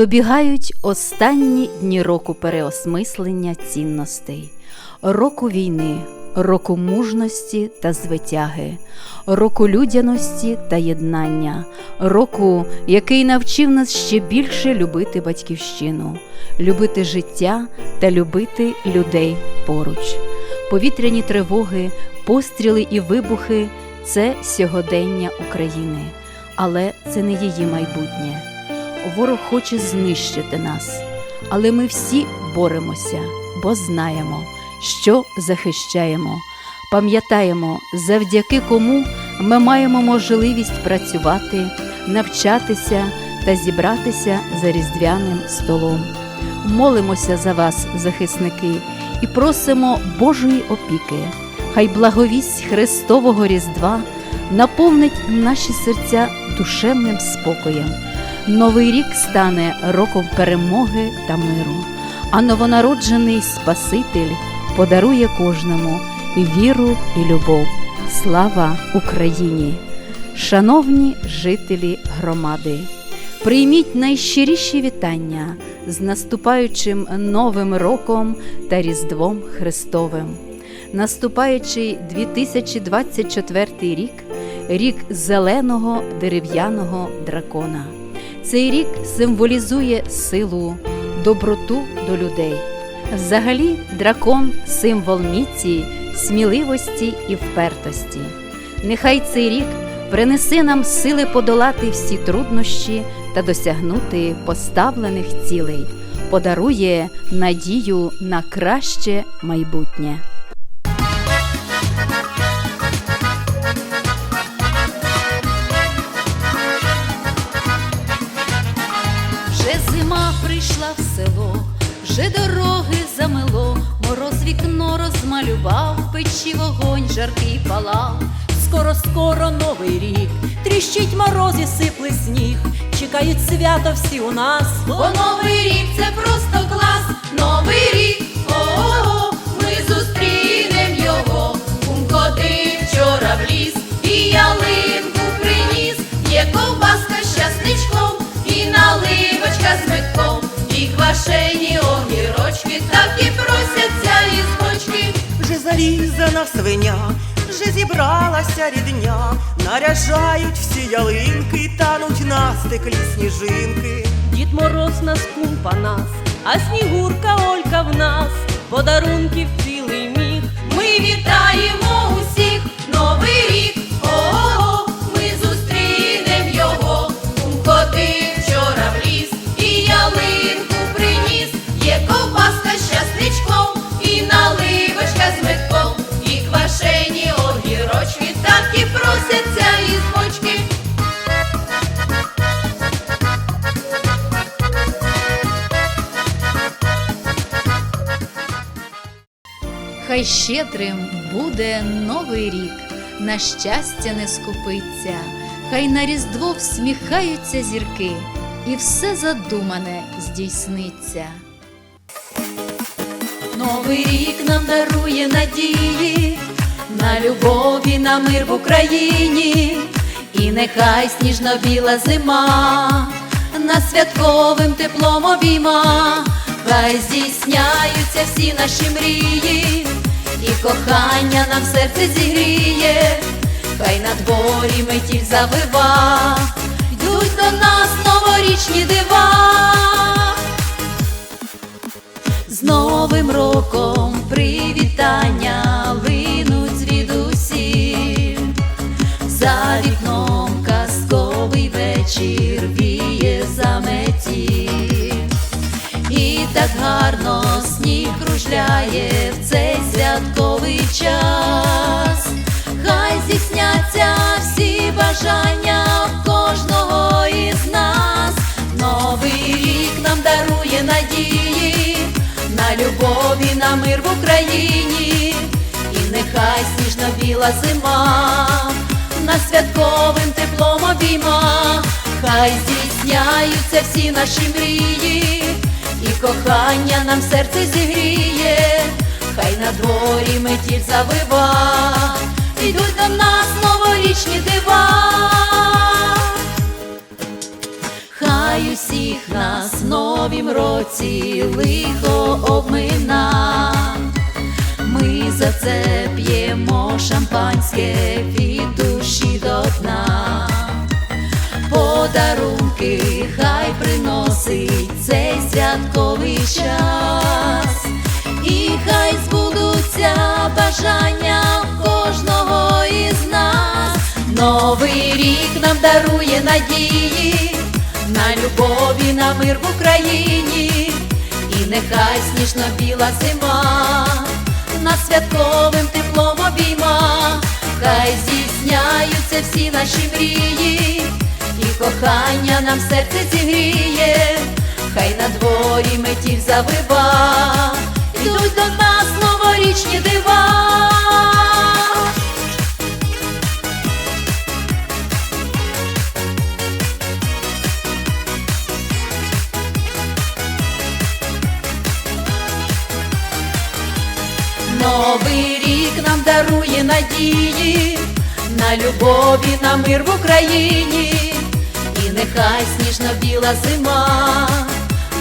Добігають останні дні року переосмислення цінностей, року війни, року мужності та звитяги, року людяності та єднання, року, який навчив нас ще більше любити батьківщину, любити життя та любити людей поруч. Повітряні тривоги, постріли і вибухи це сьогодення України, але це не її майбутнє. Ворог хоче знищити нас, але ми всі боремося, бо знаємо, що захищаємо, пам'ятаємо, завдяки кому ми маємо можливість працювати, навчатися та зібратися за різдвяним столом. Молимося за вас, захисники, і просимо Божої опіки. Хай благовість Христового Різдва наповнить наші серця душевним спокоєм. Новий рік стане роком перемоги та миру, а новонароджений Спаситель подарує кожному віру і любов. Слава Україні! Шановні жителі громади, прийміть найщиріші вітання з наступаючим Новим роком та Різдвом Христовим. Наступаючий 2024 рік рік зеленого дерев'яного дракона. Цей рік символізує силу, доброту до людей. Взагалі, дракон символ міці, сміливості і впертості. Нехай цей рік принесе нам сили подолати всі труднощі та досягнути поставлених цілей, подарує надію на краще майбутнє. Розмалював, в печі вогонь жаркий палав. Скоро, скоро новий рік, тріщить мороз і сипле сніг, чекають свято всі у нас. Бо новий рік це просто клас, новий рік, ого, ми зустрінем його. Кум ходив вчора в ліс і ялинку приніс. Є ковбаска щасничком, і наливочка з медком, і квашені огірочки, зарізана свиня, вже зібралася рідня, наряжають всі ялинки, тануть на стеклі сніжинки. Дід Мороз нас кумпа нас, а снігурка Олька в нас, подарунків цілий міг. Ми вітаємо так і просяться із бочки. Хай щедрим буде новий рік, на щастя не скупиться, хай на різдво всміхаються зірки, і все задумане здійсниться. Новий рік нам дарує надії, на любові, на мир в Україні, і нехай сніжно-біла зима, нас святковим теплом обійма, хай здійсняються всі наші мрії, і кохання нам серце зігріє, хай на дворі метіль завива, йдуть до нас новорічні дива. З Новим роком привітання линуть за вікном казковий вечір віє заметіль, і так гарно сніг кружляє в цей святковий час, хай здійсняться всі бажання кожного із нас. Новий рік нам дарує надії. На любові, на мир в Україні, нехай сніжно-біла зима, нас святковим теплом обійма, хай здійсняються всі наші мрії, і кохання нам серце зігріє, хай на дворі метіль завива, йдуть до нас новорічні дива. Хай усіх нас в новім році лихо обмина. Ми за це шампанське від душі до дна. Подарунки хай приносить цей святковий час, і хай збудуться бажання кожного із нас. Новий рік нам дарує надії на любові, на мир в Україні, і нехай сніжно біла зима над святковим теплом обійма, хай здійсняються всі наші мрії, і кохання нам серце зігріє, хай на дворі метіль завива, ідуть до нас новорічні дива. Новий рік нам дарує надії на любові, на мир в Україні, і нехай сніжно біла зима,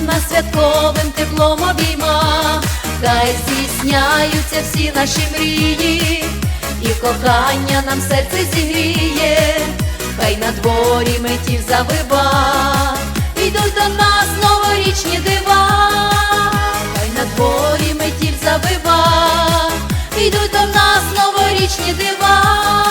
на святковим теплом обійма, хай здійсняються всі наші мрії, і кохання нам серце зігріє, хай на дворі метів завива, йдуть до нас новорічні дива, хай на дворі метів завива, йдуть до нас новорічні дива.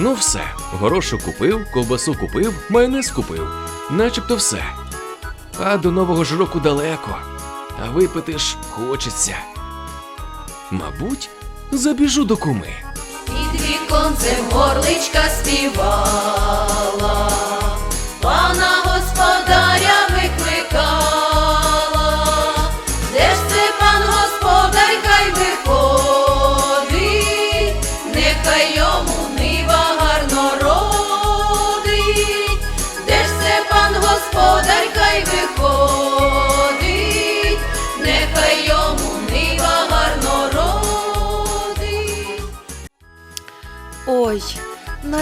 Ну все, горошок купив, ковбасу купив, майонез купив, начебто все. А до нового ж року далеко, а випити ж хочеться. Мабуть, забіжу до куми. Під віконцем горличка співала,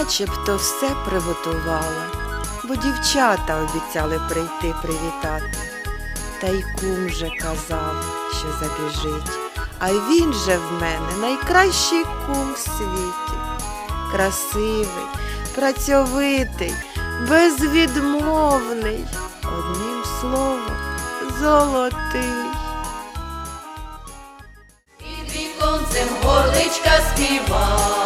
начебто все приготувала, бо дівчата обіцяли прийти привітати. Та й кум же казав, що забіжить, а він же в мене найкращий кум в світі. Красивий, працьовитий, безвідмовний, одним словом, золотий. Під віконцем горличка співала,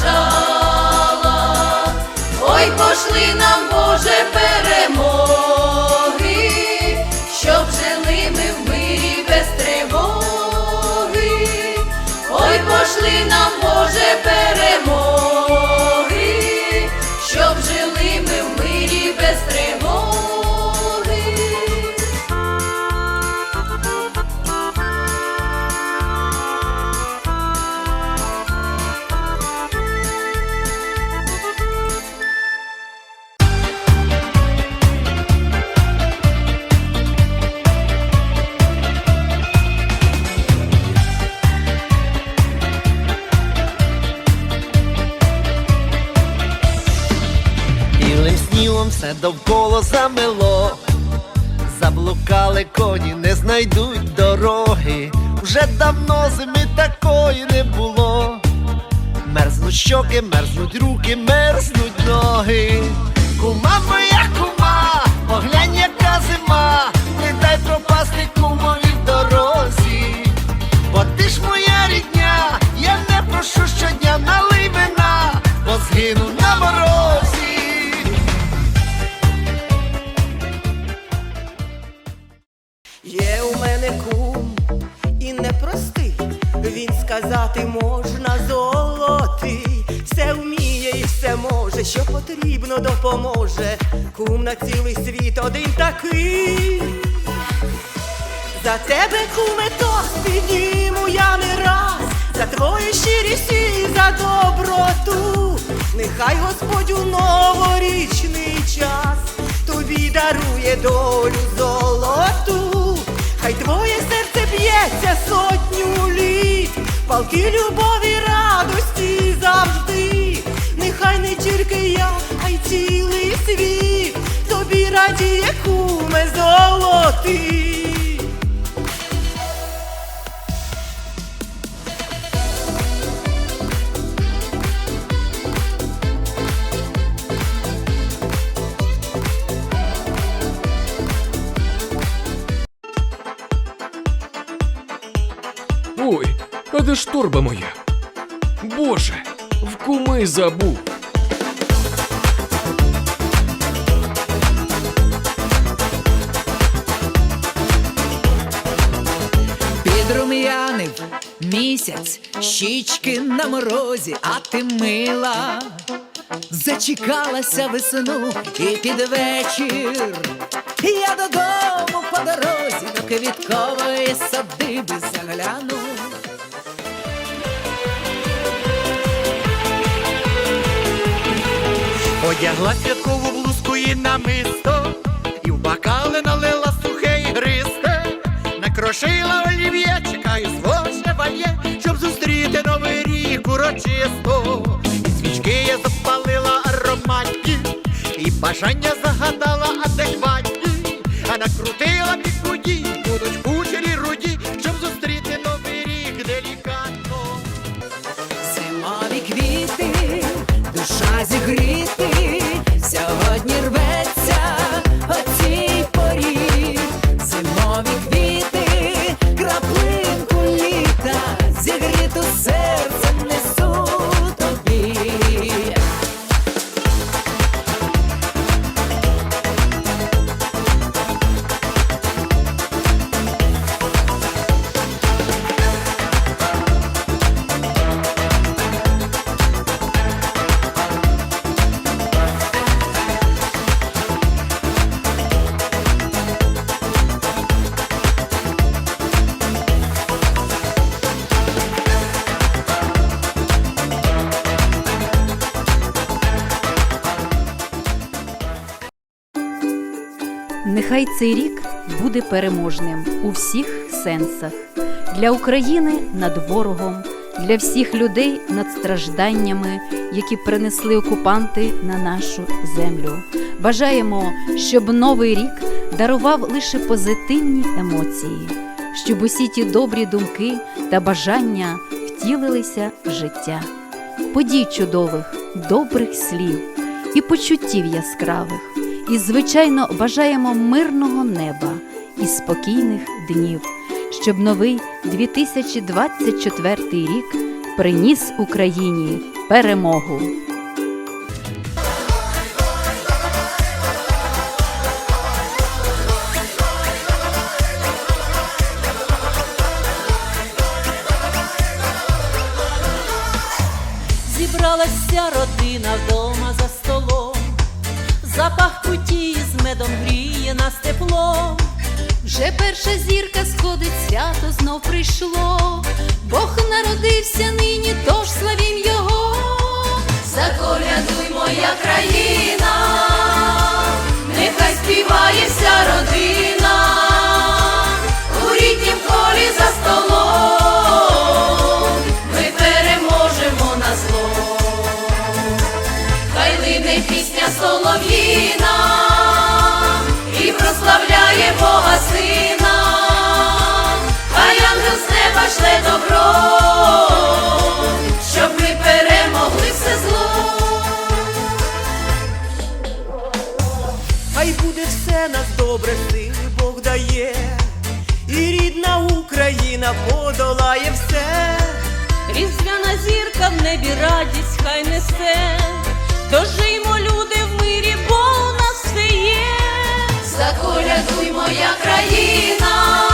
побажала. Ой, пошли нам, Боже, перемоги, щоб жили ми в мирі без тривоги. Ой, пошли нам, Боже, перемоги, Білим снігом все довкола замело, заблукали коні, не знайдуть дороги. Вже давно зими такої не було. Мерзнуть щоки, мерзнуть руки, мерзнуть ноги. Кума моя кума, поглянь, яка зима, не дай пропасти кумові дорозі. Бо ти ж моя рідня, я не прошу щодня У мене кум і непростий. Він сказати можна золотий. Все вміє і все може, що потрібно допоможе. Кум на цілий світ один такий. За тебе, куме, тост підніму я не раз, за твої щирість і за доброту. Нехай Господь у новорічний час тобі дарує долю золоту. Хай твоє серце б'ється сотню літ, палки любові, радості завжди. Нехай не тільки я, а й цілий світ тобі радіє, куме золотий. Торба моя? Боже, в куми забув. Підрум'янив місяць, щічки на морозі, а ти мила. Зачекалася весну і під вечір. Я додому по дорозі до квіткової садиби загляну. Одягла святкову блузку і намисто, і в бокали налила сухе ігристе, накрошила олів'є, чекаю своже вальє, щоб зустріти новий рік урочисто. І свічки я запалила ароматні, і бажання загадала адекватні, а накрутила бікуді, будуть кучері руді, щоб зустріти новий рік делікатно. Зимові квіти, душа зігріти, Нехай цей рік буде переможним у всіх сенсах для України над ворогом, для всіх людей над стражданнями, які принесли окупанти на нашу землю. Бажаємо, щоб новий рік дарував лише позитивні емоції, щоб усі ті добрі думки та бажання втілилися в життя, подій чудових, добрих слів і почуттів яскравих. І, звичайно, бажаємо мирного неба і спокійних днів, щоб новий 2024 рік приніс Україні перемогу. Гріє нас тепло, Вже перша зірка сходить, свято знов прийшло. Бог народився нині, тож славім його. З неба шле добро, щоб ми перемогли все зло. Хай буде все нас добре, сили Бог дає, і рідна Україна подолає все. Різдвяна зірка в небі радість хай несе, дожимо люди в мирі, бо у нас все є. Заколядуй, моя країна,